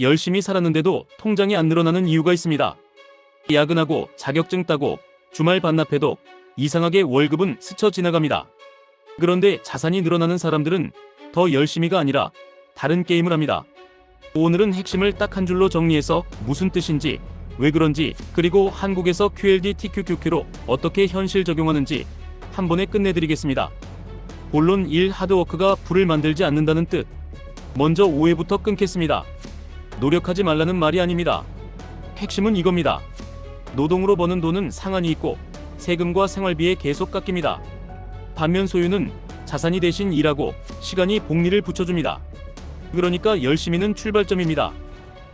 열심히 살았는데도 통장이 안 늘어나는 이유가 있습니다. 야근하고 자격증 따고 주말 반납해도 이상하게 월급은 스쳐 지나갑니다. 그런데 자산이 늘어나는 사람들은 더 열심히가 아니라 다른 게임을 합니다. 오늘은 핵심을 딱 한 줄로 정리해서 무슨 뜻인지, 왜 그런지, 그리고 한국에서 QLD TQQQ로 어떻게 현실 적용하는지 한 번에 끝내드리겠습니다. 본론 1 하드워크가 불을 만들지 않는다는 뜻. 먼저 오해부터 끊겠습니다. 노력하지 말라는 말이 아닙니다. 핵심은 이겁니다. 노동으로 버는 돈은 상한이 있고 세금과 생활비에 계속 깎입니다. 반면 소유는 자산이 대신 일하고 시간이 복리를 붙여줍니다. 그러니까 열심히는 출발점입니다.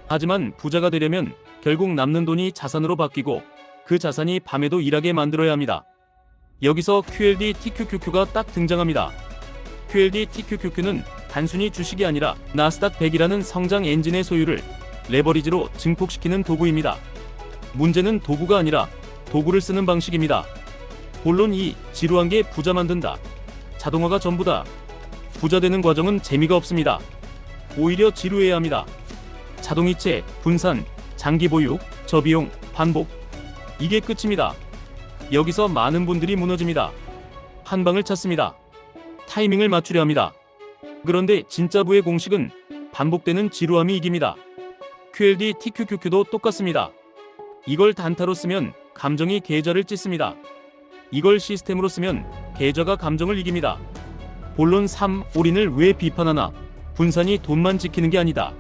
하지만 부자가 되려면 결국 남는 돈이 자산으로 바뀌고 그 자산이 밤에도 일하게 만들어야 합니다. 여기서 QLD TQQQ가 딱 등장합니다. QLD TQQQ는 단순히 주식이 아니라 나스닥 100이라는 성장 엔진의 소유를 레버리지로 증폭시키는 도구입니다. 문제는 도구가 아니라 도구를 쓰는 방식입니다. 본론 이 지루한 게 부자 만든다. 자동화가 전부다. 부자 되는 과정은 재미가 없습니다. 오히려 지루해야 합니다. 자동이체, 분산, 장기 보유, 저비용, 반복. 이게 끝입니다. 여기서 많은 분들이 무너집니다. 한 방을 찾습니다. 타이밍을 맞추려 합니다. 그런데 진짜 부의 공식은 반복되는 지루함이 이깁니다. QLD TQQQ도 똑같습니다. 이걸 단타로 쓰면 감정이 계좌를 찢습니다. 이걸 시스템으로 쓰면 계좌가 감정을 이깁니다. 본론 3. 올인을 왜 비판하나? 분산이 돈만 지키는 게 아니다.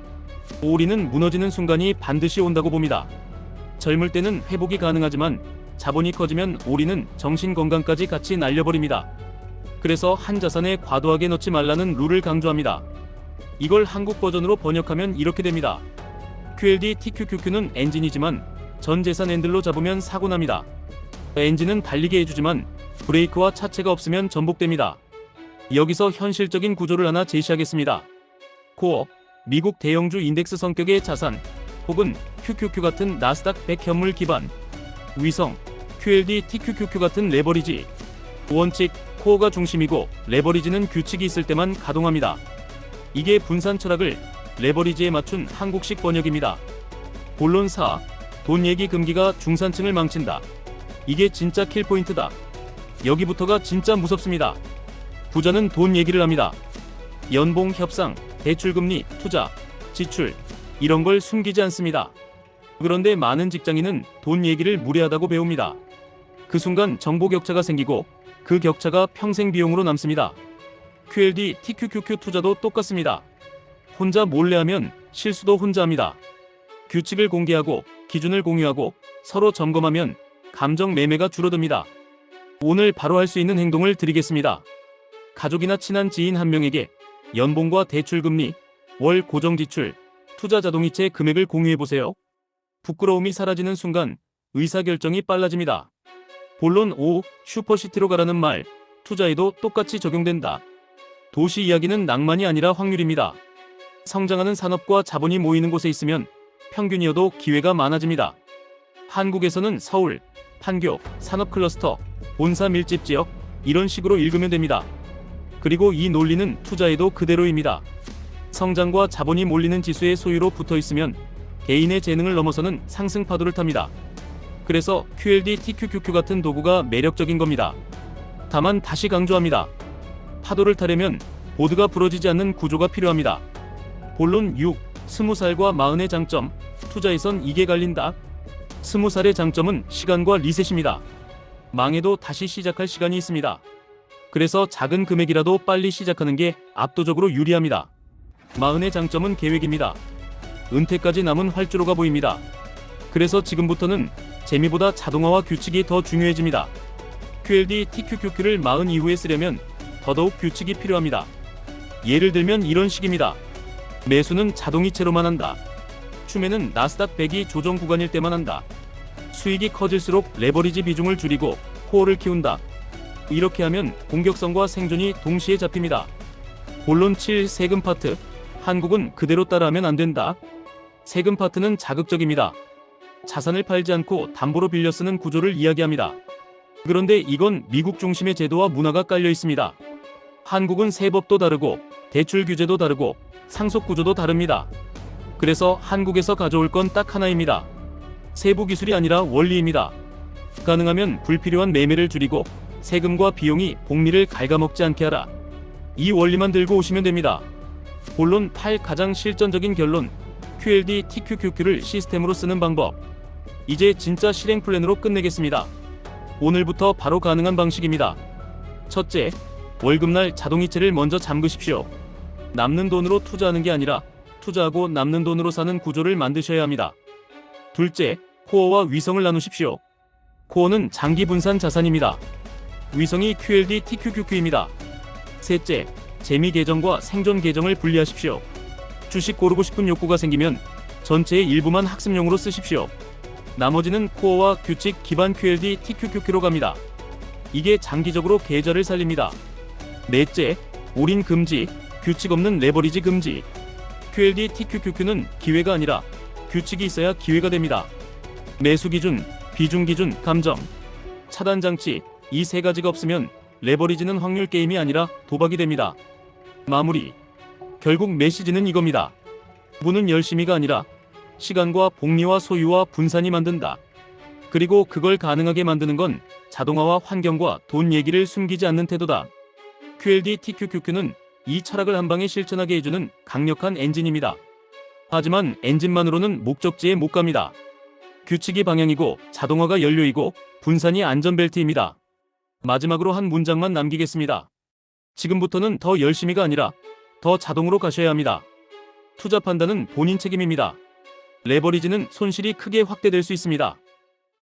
올인은 무너지는 순간이 반드시 온다고 봅니다. 젊을 때는 회복이 가능하지만 자본이 커지면 올인은 정신 건강까지 같이 날려버립니다. 그래서 한 자산에 과도하게 넣지 말라는 룰을 강조합니다. 이걸 한국 버전으로 번역하면 이렇게 됩니다. QLD TQQQ는 엔진이지만 전 재산 핸들로 잡으면 사고 납니다. 엔진은 달리게 해주지만 브레이크와 차체가 없으면 전복됩니다. 여기서 현실적인 구조를 하나 제시하겠습니다. 코어, 미국 대형주 인덱스 성격의 자산, 혹은 QQQ 같은 나스닥 100 현물 기반, 위성, QLD TQQQ 같은 레버리지, 원칙, 코어가 중심이고 레버리지는 규칙이 있을 때만 가동합니다. 이게 분산 철학을 레버리지에 맞춘 한국식 번역입니다. 본론 4. 돈 얘기 금기가 중산층을 망친다. 이게 진짜 킬포인트다. 여기부터가 진짜 무섭습니다. 부자는 돈 얘기를 합니다. 연봉 협상, 대출금리, 투자, 지출, 이런 걸 숨기지 않습니다. 그런데 많은 직장인은 돈 얘기를 무례하다고 배웁니다. 그 순간 정보 격차가 생기고 그 격차가 평생 비용으로 남습니다. QLD, TQQQ 투자도 똑같습니다. 혼자 몰래 하면 실수도 혼자 합니다. 규칙을 공개하고 기준을 공유하고 서로 점검하면 감정 매매가 줄어듭니다. 오늘 바로 할 수 있는 행동을 드리겠습니다. 가족이나 친한 지인 한 명에게 연봉과 대출금리, 월 고정지출, 투자 자동이체 금액을 공유해 보세요. 부끄러움이 사라지는 순간 의사결정이 빨라집니다. 본론 5. 슈퍼시티로 가라는 말, 투자에도 똑같이 적용된다. 도시 이야기는 낭만이 아니라 확률입니다. 성장하는 산업과 자본이 모이는 곳에 있으면 평균이어도 기회가 많아집니다. 한국에서는 서울, 판교, 산업 클러스터, 본사 밀집 지역, 이런 식으로 읽으면 됩니다. 그리고 이 논리는 투자에도 그대로입니다. 성장과 자본이 몰리는 지수의 소유로 붙어 있으면 개인의 재능을 넘어서는 상승 파도를 탑니다. 그래서 QLD, TQQQ 같은 도구가 매력적인 겁니다. 다만 다시 강조합니다. 파도를 타려면 보드가 부러지지 않는 구조가 필요합니다. 본론 6. 20살과 40의 장점. 투자에선 이게 갈린다. 20살의 장점은 시간과 리셋입니다. 망해도 다시 시작할 시간이 있습니다. 그래서 작은 금액이라도 빨리 시작하는 게 압도적으로 유리합니다. 40의 장점은 계획입니다. 은퇴까지 남은 활주로가 보입니다. 그래서 지금부터는 재미보다 자동화와 규칙이 더 중요해집니다. QLD TQQQ를 40 이후에 쓰려면 더더욱 규칙이 필요합니다. 예를 들면 이런 식입니다. 매수는 자동이체로만 한다. 추매는 나스닥 100이 조정 구간일 때만 한다. 수익이 커질수록 레버리지 비중을 줄이고 코어를 키운다. 이렇게 하면 공격성과 생존이 동시에 잡힙니다. 본론 7 세금 파트. 한국은 그대로 따라하면 안 된다. 세금 파트는 자극적입니다. 자산을 팔지 않고 담보로 빌려 쓰는 구조를 이야기합니다. 그런데 이건 미국 중심의 제도와 문화가 깔려 있습니다. 한국은 세법도 다르고 대출 규제도 다르고 상속 구조도 다릅니다. 그래서 한국에서 가져올 건 딱 하나입니다. 세부 기술이 아니라 원리입니다. 가능하면 불필요한 매매를 줄이고 세금과 비용이 복리를 갉아먹지 않게 하라. 이 원리만 들고 오시면 됩니다. 본론 8 가장 실전적인 결론 QLD TQQQ를 시스템으로 쓰는 방법. 이제 진짜 실행 플랜으로 끝내겠습니다. 오늘부터 바로 가능한 방식입니다. 첫째, 월급날 자동이체를 먼저 잠그십시오. 남는 돈으로 투자하는 게 아니라 투자하고 남는 돈으로 사는 구조를 만드셔야 합니다. 둘째, 코어와 위성을 나누십시오. 코어는 장기 분산 자산입니다. 위성이 QLD TQQQ입니다. 셋째, 재미 계정과 생존 계정을 분리하십시오. 주식 고르고 싶은 욕구가 생기면 전체의 일부만 학습용으로 쓰십시오. 나머지는 코어와 규칙 기반 QLD TQQQ로 갑니다. 이게 장기적으로 계좌를 살립니다. 넷째, 올인 금지, 규칙 없는 레버리지 금지. QLD TQQQ는 기회가 아니라 규칙이 있어야 기회가 됩니다. 매수 기준, 비중 기준, 감정, 차단 장치 이 세 가지가 없으면 레버리지는 확률 게임이 아니라 도박이 됩니다. 마무리. 결국 메시지는 이겁니다. 문은 열심히가 아니라 시간과 복리와 소유와 분산이 만든다. 그리고 그걸 가능하게 만드는 건 자동화와 환경과 돈 얘기를 숨기지 않는 태도다. QLD TQQQ는 이 철학을 한 방에 실천하게 해주는 강력한 엔진입니다. 하지만 엔진만으로는 목적지에 못 갑니다. 규칙이 방향이고 자동화가 연료이고 분산이 안전벨트입니다. 마지막으로 한 문장만 남기겠습니다. 지금부터는 더 열심히가 아니라 더 자동으로 가셔야 합니다. 투자 판단은 본인 책임입니다. 레버리지는 손실이 크게 확대될 수 있습니다.